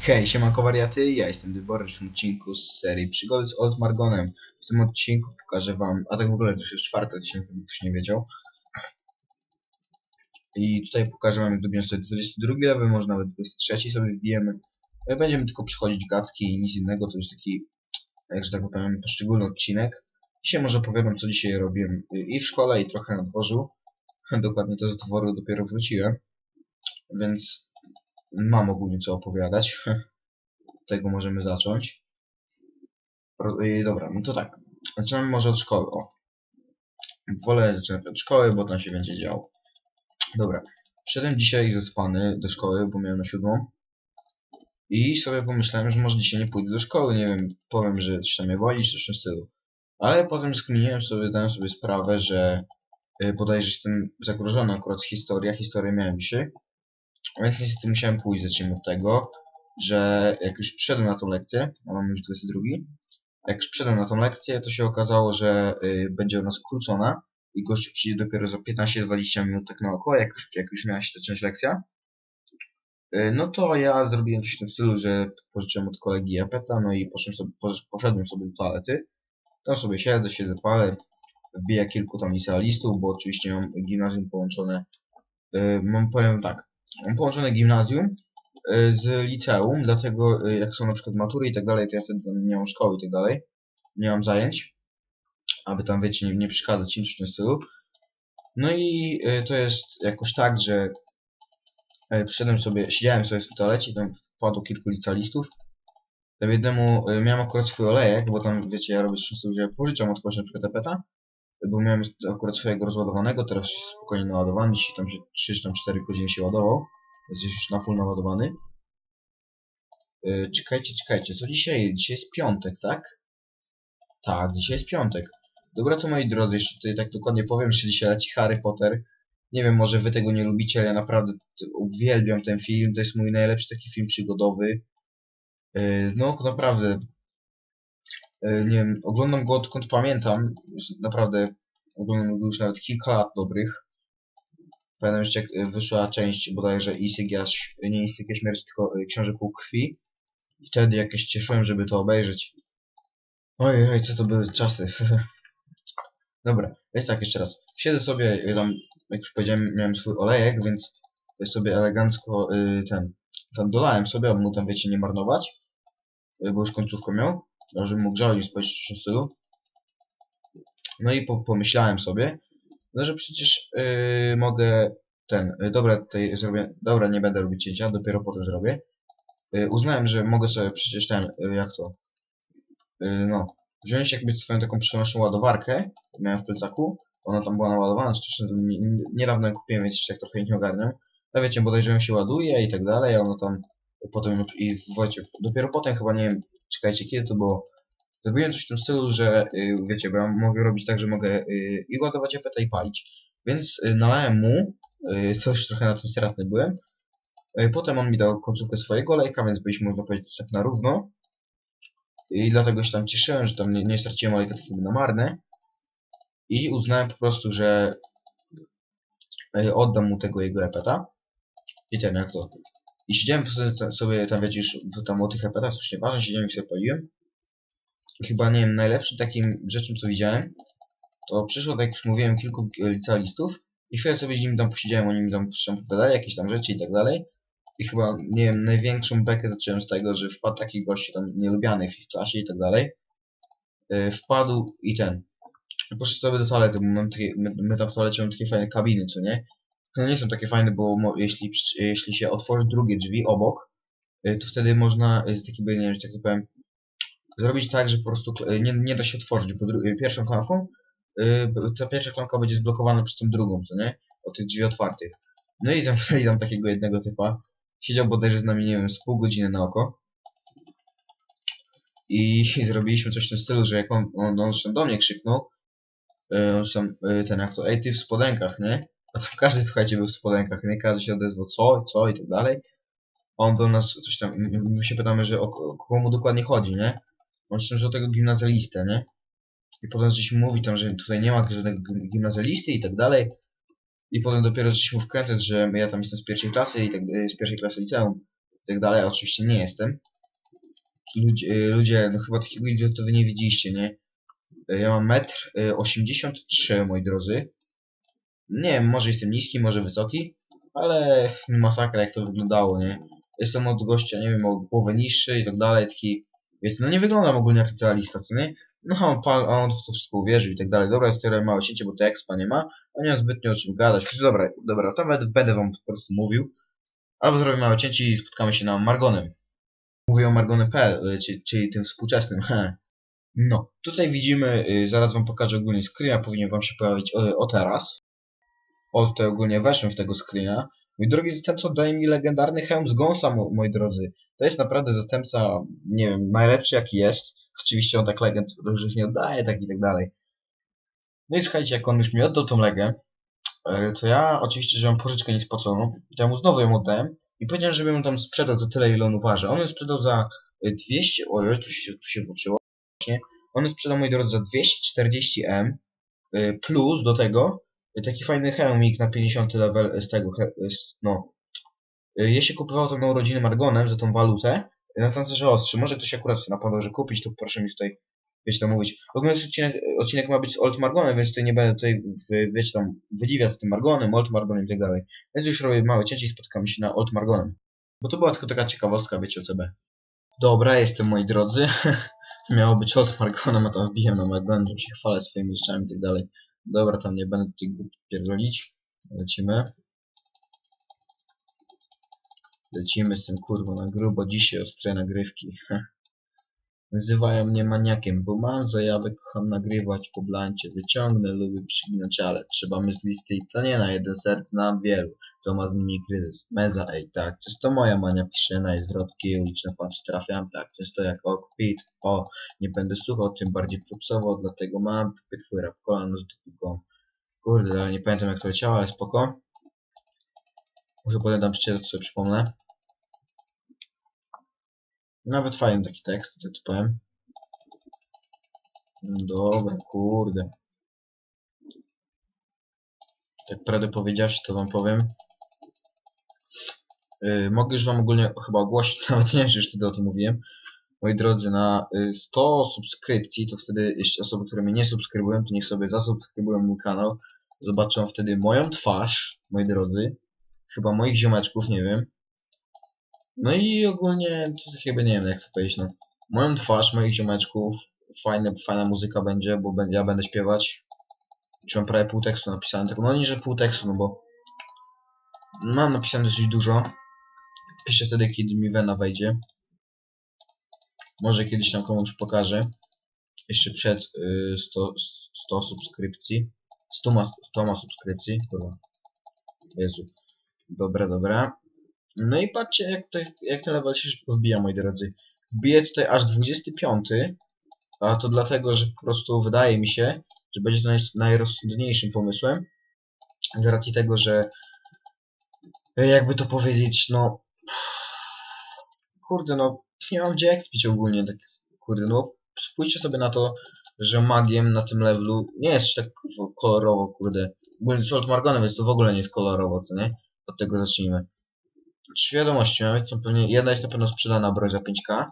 Hej, siemanko wariaty, ja jestem Dyborys w odcinku z serii Przygody z Old Margonem. W tym odcinku pokażę wam, a tak w ogóle to już jest czwarty odcinek, jakby ktoś nie wiedział. I tutaj pokażę wam, jak dobijemy sobie 22 level, może nawet 23 sobie wbijemy. E, Będziemy tylko przychodzić gadki i nic innego, to jest taki, jak że tak powiem, poszczególny odcinek. Dzisiaj może opowiadam, co dzisiaj robiłem y, i w szkole, i trochę na dworzu. Dokładnie to z dworu dopiero wróciłem, więc mam ogólnie co opowiadać. Tego możemy zacząć. Yy, dobra, no to tak. Zaczynamy może od szkoły. O. Wolę zaczynać od szkoły, bo tam się będzie działo. Dobra. Wszedłem dzisiaj zaspany do szkoły, bo miałem na siódmą. I sobie pomyślałem, że może dzisiaj nie pójdę do szkoły, nie wiem, powiem, że coś mnie woli, czy coś w tym stylu. Ale potem skminiłem sobie, zdałem sobie sprawę, że yy, bodajże jestem zagrożony akurat z historia. Historię miałem dzisiaj. Więc niestety musiałem pójść, zacznijmy od tego, że jak już przyszedłem na tą lekcję, a mam już 22, jak przyszedłem na tą lekcję, to się okazało, że y, będzie ona skrócona i gościu przyjdzie dopiero za 15-20 minut tak na oko, jak już, jak już miała się zacząć lekcja. Y, no to ja zrobiłem coś w tym stylu, że pożyczyłem od kolegi Epeta, no i poszedłem sobie, posz- poszedłem sobie do toalety. Tam sobie siedzę, siedzę, palę, wbiję kilku tam licealistów, bo oczywiście mam gimnazjum połączone. Y, mam, powiem tak, połączone gimnazjum y, z liceum, dlatego y, jak są na przykład matury i tak dalej, to ja wtedy nie mam szkoły i tak dalej, nie mam zajęć, aby tam wiecie, nie, nie przeszkadzać czy w tym stylu. No i y, to jest jakoś tak, że przyszedłem sobie, siedziałem sobie w toalecie tam wpadło kilku licealistów. Tam jednemu miałem akurat swój olejek, bo tam wiecie, ja robię stylu, że pożyczam od kogoś na przykład epeta, bo miałem akurat swojego rozładowanego, teraz jest spokojnie naładowany, dzisiaj tam się 3 czy tam 4 godziny się ładował, jest już na full naładowany. Yy, czekajcie, czekajcie, co dzisiaj? Dzisiaj jest piątek, tak? Tak, dzisiaj jest piątek. Dobra, to moi drodzy, jeszcze tutaj tak dokładnie powiem, że dzisiaj leci Harry Potter. Nie wiem, może wy tego nie lubicie, ale ja naprawdę uwielbiam ten film, to jest mój najlepszy taki film przygodowy. Yy, no, naprawdę, nie wiem, oglądam go odkąd pamiętam, naprawdę oglądam go już nawet kilka lat dobrych. Pamiętam jeszcze jak y, wyszła część bodajże Isygia, Ś- nie Isygia Śmierci, tylko Książę Półkrwi. Wtedy jakieś cieszyłem, żeby to obejrzeć. Ojej, oj, co to były czasy. Dobra, więc tak, jeszcze raz. Siedzę sobie, tam, jak już powiedziałem, miałem swój olejek, więc sobie elegancko y, ten, tam dolałem sobie, aby mu tam, wiecie, nie marnować. Y, bo już końcówkę miał, żebym mógł spojrzeć w tym stylu. No i po, pomyślałem sobie, no, że przecież yy, mogę ten, yy, dobra, tutaj zrobię, dobra, nie będę robić cięcia, dopiero potem zrobię. Yy, uznałem, że mogę sobie przecież ten, yy, jak to, yy, no, wziąć jakby swoją taką przenośną ładowarkę, miałem w plecaku, ona tam była naładowana, zresztą nie- nie- niedawno ją kupiłem, więc jak trochę nie ogarniam. No wiecie, bodajże ją się ładuje i tak dalej, a ono tam potem, i wiecie, dopiero potem chyba, nie wiem, czekajcie, kiedy to było, Zrobiłem coś w tym stylu, że y, wiecie, bo ja mogę robić tak, że mogę y, i ładować epeta i palić. Więc y, nalałem mu, y, coś trochę na tym stratny byłem. Y, potem on mi dał końcówkę swojego olejka, więc byliśmy, można powiedzieć, tak na równo. I dlatego się tam cieszyłem, że tam nie, nie straciłem olejka tak jakby na marne. I uznałem po prostu, że y, oddam mu tego jego epeta. I ten, jak to. I siedziałem sobie, ta- sobie tam, wiecie, tam o tych epetach, coś nieważne, siedziałem i sobie paliłem chyba nie wiem, najlepszym takim rzeczą, co widziałem, to przyszło, tak jak już mówiłem, kilku e, licealistów i chwilę sobie z nimi tam posiedziałem, oni mi tam opowiadali jakieś tam rzeczy i tak dalej. I chyba, nie wiem, największą bekę zacząłem z tego, że wpadł taki gość tam nielubiany w ich klasie i tak dalej. Yy, wpadł i ten. Poszedł sobie do toalety, bo mam takie, my, my tam w toalecie mamy takie fajne kabiny, co nie? No nie są takie fajne, bo jeśli, jeśli się otworzy drugie drzwi obok, yy, to wtedy można, yy, taki nie wiem, tak powiem, zrobić tak, że po prostu kl- nie, nie da się otworzyć, bo pierwszą klamką, ta pierwsza klamka będzie zblokowana przez tą drugą, co nie? Od tych drzwi otwartych. No i zamknęli tam takiego jednego typa. Siedział bodajże z nami, nie wiem, z pół godziny na oko. I zrobiliśmy coś w tym stylu, że jak on, on, on do mnie krzyknął, on tam, ten jak to, ej ty w spodenkach, nie? A tam każdy, słuchajcie, był w spodenkach, nie? Każdy się odezwał, co, co i tak dalej. On do nas coś tam, my się pytamy, że o, o komu mu dokładnie chodzi, nie? On że o tego gimnazjalistę, nie? I potem żeśmy mówi tam, że tutaj nie ma żadnego gim- gimnazjalisty i tak dalej. I potem dopiero żeśmy wkręcać, że ja tam jestem z pierwszej klasy i tak z pierwszej klasy liceum. tak dalej, oczywiście nie jestem. Ludzie, y, ludzie no chyba takiego idioty wy nie widzieliście, nie? Y, Ja mam metr y, 83, moi drodzy. Nie wiem, może jestem niski, może wysoki, ale masakra jak to wyglądało, nie? Jestem od gościa, nie wiem, o głowę niższy i tak dalej, taki, wiecie, no nie wyglądam ogólnie jak co nie? No on, pan, on w to wszystko uwierzył i tak dalej. Dobra, tutaj małe cięcie, bo to expa nie ma, a nie mam zbytnio o czym gadać. Dobra, dobra, to będę, będę wam po prostu mówił. Albo zrobię małe cięcie i spotkamy się na Margonem. Mówię o Margonem.pl, y, czyli, czyli tym współczesnym. No, tutaj widzimy, y, zaraz wam pokażę ogólnie screena, powinien wam się pojawić o, o teraz. O, tutaj ogólnie weszłem w tego screena. Mój drogi zastępca daje mi legendarny hełm z mo- moi drodzy. To jest naprawdę zastępca, nie wiem, najlepszy jaki jest. Oczywiście on tak legend różnych nie oddaje, tak i tak dalej. No i słuchajcie, jak on już mi oddał tą legę, e, to ja oczywiście, że mam pożyczkę niespłaconą, to ja mu znowu ją oddałem i powiedziałem, żebym ją tam sprzedał za tyle, ile on uważa. On ją sprzedał za e, 200, ojej, tu się, tu się włączyło. On ją sprzedał, moi drodzy, za 240M, e, plus do tego e, taki fajny hełmik na 50 level z tego, z, no. E, Ja się kupowało to na urodziny Margonem za tą walutę, na tancerze ostrzy. Może ktoś akurat sobie napadał, kupić, to proszę mi tutaj, wiecie tam mówić. W ogóle odcinek, odcinek ma być z Old Margonem, więc tutaj nie będę tutaj, wiecie tam, wydziwiać z tym Margonem, Old Margonem i tak dalej. Więc już robię małe cięcie i spotykamy się na Old Margonem. Bo to była tylko taka ciekawostka, wiecie o CB. Dobra, jestem moi drodzy. Miało być Old Margonem, a tam wbiłem na Margonem, się chwalę swoimi rzeczami i tak dalej. Dobra, tam nie będę tutaj głupi pierdolić. Lecimy. Lecimy z tym kurwo na grubo, dzisiaj ostre nagrywki. Nazywają mnie maniakiem, bo mam zajawę, kocham nagrywać po blancie. Wyciągnę, lubię przyginać, ale trzeba my z listy i to nie na jeden serc, znam wielu, co ma z nimi kryzys. Meza, ej, tak, to moja mania kiszena i zwrotki uliczne patrz, trafiam tak, często jak okpit, o, nie będę słuchał, tym bardziej propsował, dlatego mam tupy twój rap kolano z dupką. Kurde, ale nie pamiętam jak to leciało, ale spoko. Może potem dam szczerze, sobie przypomnę. Nawet fajny taki tekst, tak to powiem. Dobra, kurde. Tak prawdę powiedziawszy, to wam powiem. Yy, mogę już wam ogólnie chyba ogłosić, nawet nie wiem, czy już wtedy o tym mówiłem. Moi drodzy, na y, 100 subskrypcji, to wtedy, jeśli osoby, które mnie nie subskrybują, to niech sobie zasubskrybują mój kanał. Zobaczą wtedy moją twarz, moi drodzy. Chyba moich ziomeczków, nie wiem. No i ogólnie, to jest chyba nie wiem jak to powiedzieć, no. Moją twarz, moich ziomeczków, fajne, fajna muzyka będzie, bo ja będę śpiewać. Już mam prawie pół tekstu napisane, tak, no nie, pół tekstu, no bo mam napisane dosyć dużo. Piszę wtedy, kiedy mi Wena wejdzie. Może kiedyś tam komuś pokażę. Jeszcze przed y, 100, 100 subskrypcji. 100, ma, 100 ma subskrypcji, kurwa. Jezu. Dobra, dobra. No i patrzcie, jak, to, jak ten level się szybko wbija, moi drodzy. Wbiję tutaj aż 25, a to dlatego, że po prostu wydaje mi się, że będzie to naj, najrozsądniejszym pomysłem. Z racji tego, że e, jakby to powiedzieć, no kurde, no nie mam gdzie expić ogólnie, tak kurde, no spójrzcie sobie na to, że magiem na tym levelu nie jest tak kolorowo, kurde. Ogólnie Old Margonem jest to w ogóle nie jest kolorowo, co nie? Od tego zacznijmy. Trzy wiadomości mamy, są pewnie, jedna jest na pewno sprzedana broń za 5k,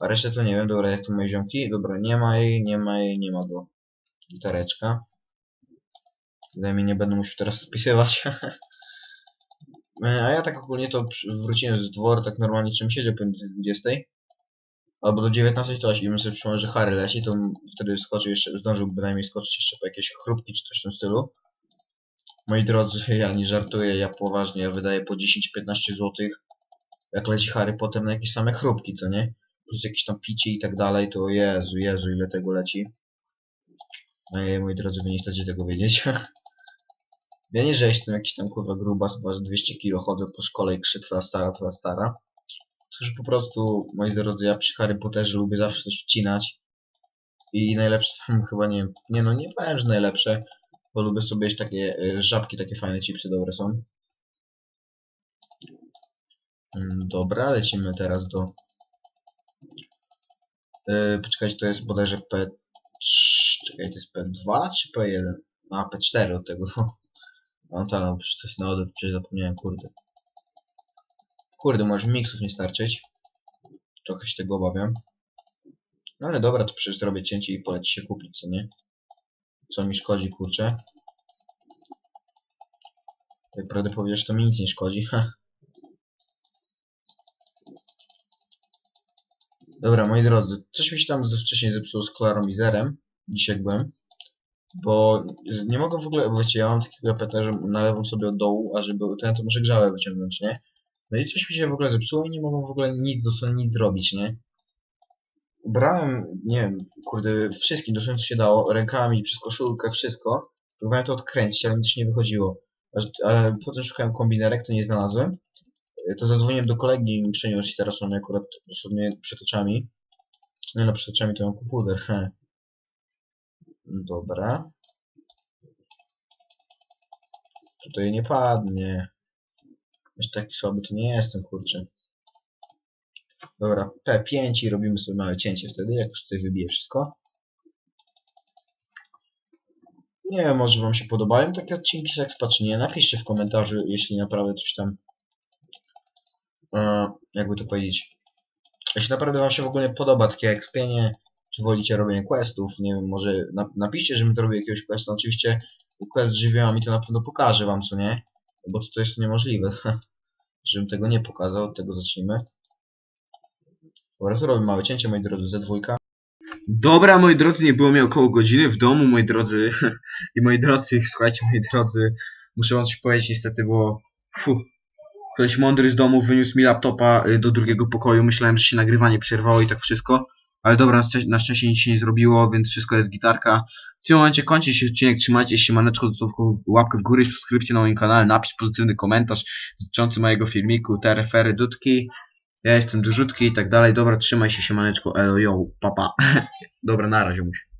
a resztę to nie wiem, dobra, jak to moje ziomki, dobra, nie ma jej, nie ma jej, nie ma go. Gitareczka. Mi nie będę musiał teraz spisywać. E, a ja tak ogólnie to wróciłem z dworu, tak normalnie czym siedział pomiędzy 20. Albo do 19 to i bym sobie przypomniał, że Harry leci, to wtedy skoczył jeszcze, zdążył bynajmniej skoczyć jeszcze po jakieś chrupki czy coś w tym stylu. Moi drodzy, ja nie żartuję, ja poważnie, ja wydaję po 10-15 zł, jak leci Harry Potter na jakieś same chrupki, co nie? Plus jakieś tam picie i tak dalej, to Jezu, Jezu, ile tego leci. Ej, moi drodzy, wy nie chcecie tego wiedzieć. ja nie, że jestem jakiś tam kurwa grubas, waży 200 kg, chodzę po szkole i krzy twoja stara, twoja stara. Cóż, po prostu, moi drodzy, ja przy Harry Potterze lubię zawsze coś wcinać. I najlepsze chyba, nie nie no, nie powiem, że najlepsze, bo lubię sobie jeść takie y, żabki, takie fajne chipsy, dobre są. Mm, Dobra, lecimy teraz do... Yy, poczekajcie, to jest bodajże P... Czekaj, to jest P2 czy P1? A, P4 od tego. No tak, no, coś na odwrót, przecież zapomniałem, kurde. Kurde, może mi miksów nie starczyć. Trochę się tego obawiam. No ale dobra, to przecież zrobię cięcie i poleci się kupić, co nie? Co mi szkodzi, kurczę. Jak prawdę powiesz, to mi nic nie szkodzi. Ha. Dobra, moi drodzy, coś mi się tam wcześniej zepsuło z Klarą i Zerem. Dzisiaj byłem. Bo nie mogę w ogóle, wiecie, ja mam takiego apeta, że nalewam sobie od dołu, a żeby ten to muszę grzałę wyciągnąć, nie? No i coś mi się w ogóle zepsuło i nie mogę w ogóle nic, dosłownie nic zrobić, nie? Brałem, nie wiem, kurde, wszystkim dosłownie co się dało, rękami, przez koszulkę, wszystko. Próbowałem to odkręcić, ale też nie wychodziło. Ale potem szukałem kombinerek, to nie znalazłem. Y, To zadzwoniłem do kolegi i mi przyniósł i teraz mam akurat dosłownie przed oczami. Nie no, przed oczami to mam komputer, he. Dobra. Tutaj nie padnie. Aż taki słaby to nie jestem, kurczę. Dobra, P5 i robimy sobie małe cięcie wtedy, jak już tutaj wybiję wszystko. Nie wiem, może wam się podobają takie odcinki z Expa, czy nie. Napiszcie w komentarzu, jeśli naprawdę coś tam... E, jakby to powiedzieć... Jeśli naprawdę wam się w ogóle podoba takie expienie, czy wolicie robienie questów, nie wiem, może na, napiszcie, żebym to robił jakiegoś questa. Oczywiście quest żywiołami to na pewno pokażę wam, co nie? Bo to, to jest niemożliwe, żebym tego nie pokazał, od tego zacznijmy. Dobra, to robię małe cięcie, moi drodzy, Z2. Dobra, moi drodzy, nie było mnie około godziny w domu, moi drodzy. I moi drodzy, słuchajcie, moi drodzy, muszę wam coś powiedzieć niestety, bo... Fuh. Ktoś mądry z domu wyniósł mi laptopa y, do drugiego pokoju. Myślałem, że się nagrywanie przerwało i tak wszystko. Ale dobra, na szczęście nic się nie zrobiło, więc wszystko jest gitarka. W tym momencie kończy się odcinek. Trzymajcie się, maneczko, zostawką łapkę w górę, subskrypcję na moim kanale, napisz pozytywny komentarz dotyczący mojego filmiku, te refery, dudki. Ja jestem dużutki i tak dalej. Dobra, trzymaj się, siemaneczko, elo, yo, papa. Dobra, na razie musi.